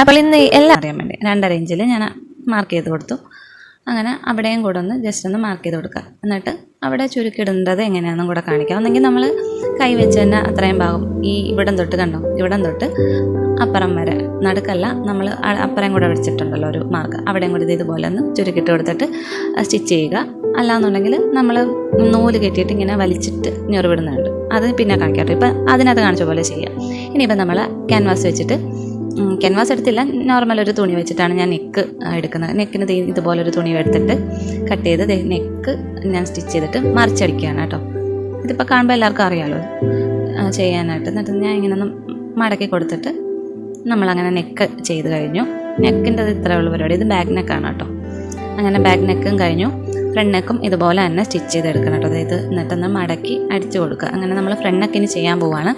അപ്പോൾ ഇന്ന് എല്ലാം അറിയാൻ വേണ്ടി. രണ്ടര ഇഞ്ചിൽ ഞാൻ മാർക്ക് ചെയ്ത് കൊടുത്തു. അങ്ങനെ അവിടെയും കൂടെ ഒന്ന് ജസ്റ്റ് ഒന്ന് മാർക്ക് ചെയ്ത് കൊടുക്കുക. എന്നിട്ട് അവിടെ ചുരുക്കിടുന്നത് എങ്ങനെയാണെന്നും കൂടെ കാണിക്കാം. ഒന്നെങ്കിൽ നമ്മൾ കൈ വെച്ച് തന്നെ അത്രയും ഭാഗം ഈ ഇവിടം തൊട്ട് കണ്ടോ? ഇവിടം തൊട്ട് അപ്പുറം വരെ. നടുക്കല്ല നമ്മൾ അപ്പുറം കൂടെ വെച്ചിട്ടുണ്ടല്ലോ ഒരു മാർക്ക് അവിടെയും കൂടി ഇതുപോലെ ഒന്ന് ചുരുക്കിട്ട് കൊടുത്തിട്ട് സ്റ്റിച്ച് ചെയ്യുക. അല്ലാന്നുണ്ടെങ്കിൽ നമ്മൾ നൂൽ കെട്ടിയിട്ട് ഇങ്ങനെ വലിച്ചിട്ട് ഞെറിവിടുന്നുണ്ട്. അത് പിന്നെ കാണിക്കാറുണ്ട് ഇപ്പം അതിനകത്ത് കാണിച്ച പോലെ ചെയ്യാം. ഇനിയിപ്പം നമ്മൾ ക്യാൻവാസ് വെച്ചിട്ട് ക്യാൻവാസ് എടുത്തില്ല. നോർമൽ ഒരു തുണി വെച്ചിട്ടാണ് ഞാൻ നെക്ക് എടുക്കുന്നത്. നെക്കിന് ഇതുപോലൊരു തുണി എടുത്തിട്ട് കട്ട് ചെയ്ത് നെക്ക് ഞാൻ സ്റ്റിച്ച് ചെയ്തിട്ട് മറിച്ചടിക്കുകയാണ് കേട്ടോ. ഇതിപ്പോൾ കാണുമ്പോൾ എല്ലാവർക്കും അറിയാമല്ലോ ചെയ്യാനായിട്ട്. എന്നിട്ട് ഞാൻ ഇങ്ങനെ മടക്കി കൊടുത്തിട്ട് നമ്മളങ്ങനെ നെക്ക് ചെയ്ത് കഴിഞ്ഞു. നെക്കിന്റെ ഇത്രയേ ഉള്ളൂ പരിപാടി. ഇത് ബാക്ക് നെക്കാണ് കേട്ടോ. അങ്ങനെ ബാക്ക് നെക്കും കഴിഞ്ഞു. ഫ്രണ്ട് നെക്കും ഇതുപോലെ തന്നെ സ്റ്റിച്ച് ചെയ്ത് ചെയ്തെടുക്കണം കേട്ടോ. അതായത് എന്നിട്ടൊന്ന് മടക്കി അടിച്ചു കൊടുക്കുക. അങ്ങനെ നമ്മൾ ഫ്രണ്ട് നെക്കിന് ചെയ്യാൻ പോവാണ്.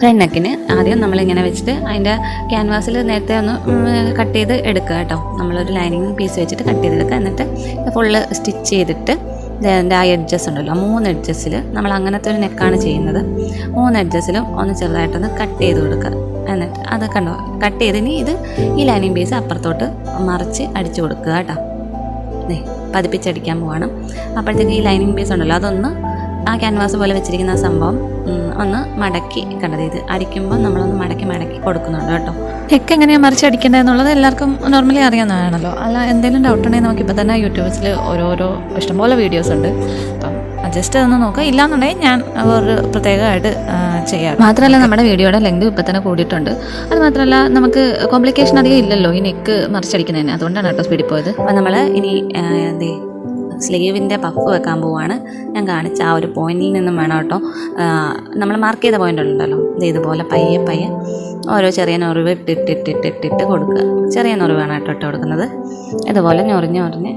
ഫ്രണ്ട് ആദ്യം നമ്മളിങ്ങനെ വെച്ചിട്ട് അതിന്റെ ക്യാൻവാസിൽ നേരത്തെ ഒന്ന് കട്ട് ചെയ്ത് എടുക്കുക കേട്ടോ. നമ്മളൊരു ലൈനിങ് പീസ് വെച്ചിട്ട് കട്ട് ചെയ്തെടുക്കുക എന്നിട്ട് ഫുള്ള് സ്റ്റിച്ച് ചെയ്തിട്ട് അതിന്റെ ആ എഡ്ജസ് ഉണ്ടല്ലോ. മൂന്ന് എഡ്ജസിൽ നമ്മൾ അങ്ങനത്തെ ഒരു നെക്കാണ് ചെയ്യുന്നത്. മൂന്ന് എഡ്ജസിലും ഒന്ന് ചെറുതായിട്ടൊന്ന് കട്ട് ചെയ്ത് കൊടുക്കുക. എന്നിട്ട് അത് കണ്ടോ? കട്ട് ചെയ്തിനി ഇത് ഈ ലൈനിങ് പീസ് അപ്പുറത്തോട്ട് മറിച്ച് അടിച്ചു കൊടുക്കുക കേട്ടോ. പതിപ്പിച്ചടിക്കാൻ പോവാണ്. അപ്പോഴത്തേക്ക് ഈ ലൈനിങ് പീസ് ഉണ്ടല്ലോ അതൊന്ന് ആ ക്യാൻവാസ് പോലെ വെച്ചിരിക്കുന്ന ആ സംഭവം ഒന്ന് മടക്കി കണ്ടത്. ഇത് അടിക്കുമ്പോൾ നമ്മളൊന്ന് മടക്കി മടക്കി കൊടുക്കുന്നുണ്ട് കേട്ടോ. ഹെക്ക് എങ്ങനെയാണ് മറിച്ചടിക്കേണ്ടത് എന്നുള്ളത് എല്ലാവർക്കും നോർമലി അറിയാവുന്നതാണല്ലോ. അല്ല എന്തെങ്കിലും ഡൗട്ട് ഉണ്ടെങ്കിൽ നമുക്ക് ഇപ്പോൾ തന്നെ യൂട്യൂബ്സിൽ ഓരോരോ ഇഷ്ടംപോലെ വീഡിയോസ് ഉണ്ട്. അപ്പം ജസ്റ്റ് അതൊന്ന് നോക്കുക ഇല്ലാന്നുണ്ടെങ്കിൽ ഞാൻ ഒരു പ്രത്യേകമായിട്ട് ചെയ്യാം. മാത്രമല്ല നമ്മുടെ വീഡിയോയുടെ ലെങ്ത് ഇപ്പം തന്നെ കൂടിയിട്ടുണ്ട്. അത് മാത്രമല്ല നമുക്ക് കോംപ്ലിക്കേഷൻ അധികം ഇല്ലല്ലോ. ഈ നെക്ക് മറിച്ചടിക്കുന്നതിന് അതുകൊണ്ടാണ് കേട്ടോ സ്പീഡിൽ പോയത്. അപ്പോൾ നമ്മൾ ഇനി എന്തേ സ്ലീവിന്റെ പഫ് വെക്കാൻ പോവാണ്. ഞാൻ കാണിച്ച ആ ഒരു പോയിന്റിൽ നിന്നും വേണം കേട്ടോ. നമ്മൾ മാർക്ക് ചെയ്ത പോയിന്റ് ഉണ്ടല്ലോ. ഇത് ഇതുപോലെ പയ്യെ പയ്യെ ഓരോ ചെറിയ ഞൊറിവ് ഇട്ടിട്ടിട്ടിട്ടിട്ടിട്ട് കൊടുക്കുക. ചെറിയ ഞൊറിവാണ് കേട്ടോ ഇട്ട് കൊടുക്കുന്നത്. ഇതുപോലെ ഞൊറിഞ്ഞ് ഞൊറിഞ്ഞ്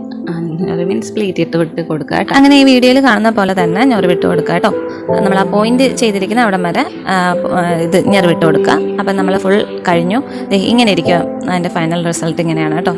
മീൻസ് പ്ലീറ്റ് ഇട്ട് വിട്ട് കൊടുക്കുക കേട്ടോ. അങ്ങനെ ഈ വീഡിയോയിൽ കാണുന്ന പോലെ തന്നെ ഞൊറിവിട്ട് കൊടുക്കുക കേട്ടോ. നമ്മൾ ആ പോയിന്റ് ചെയ്തിരിക്കുന്ന അവിടം വരെ ഇത് ഞെറിവിട്ട് കൊടുക്കുക. അപ്പം നമ്മൾ ഫുൾ കഴിഞ്ഞു. ഇങ്ങനെ ഇരിക്കുക. അതിന്റെ ഫൈനൽ റിസൾട്ട് ഇങ്ങനെയാണ് കേട്ടോ.